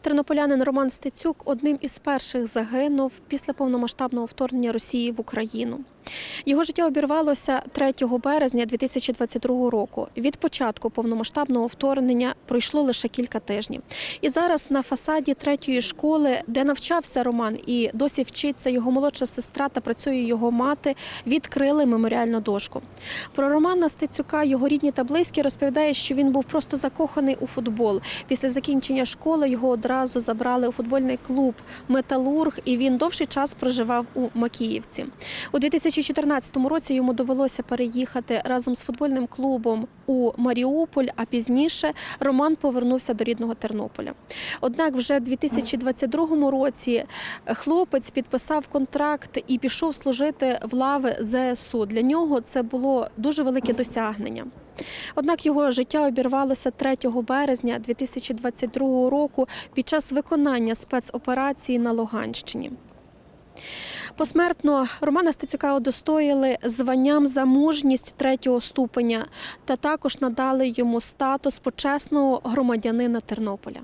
Тернополянин Роман Стецюк одним із перших загинув після повномасштабного вторгнення Росії в Україну. Його життя обірвалося 3 березня 2022 року. Від початку повномасштабного вторгнення пройшло лише кілька тижнів. І зараз на фасаді третьої школи, де навчався Роман і досі вчиться його молодша сестра та працює його мати, відкрили меморіальну дошку. Про Романа Стецюка його рідні та близькі розповідають, що він був просто закоханий у футбол. Після закінчення школи його одразу забрали у футбольний клуб Металург, і він довший час проживав у Макіївці. У 2014 році йому довелося переїхати разом з футбольним клубом у Маріуполь, а пізніше Роман повернувся до рідного Тернополя. Однак, вже в 2022 році хлопець підписав контракт і пішов служити в лави ЗСУ. Для нього це було дуже велике досягнення. Однак його життя обірвалося 3 березня 2022 року під час виконання спецоперації на Луганщині. Посмертно Романа Стецюка удостоїли званням за мужність третього ступеня та також надали йому статус почесного громадянина Тернополя.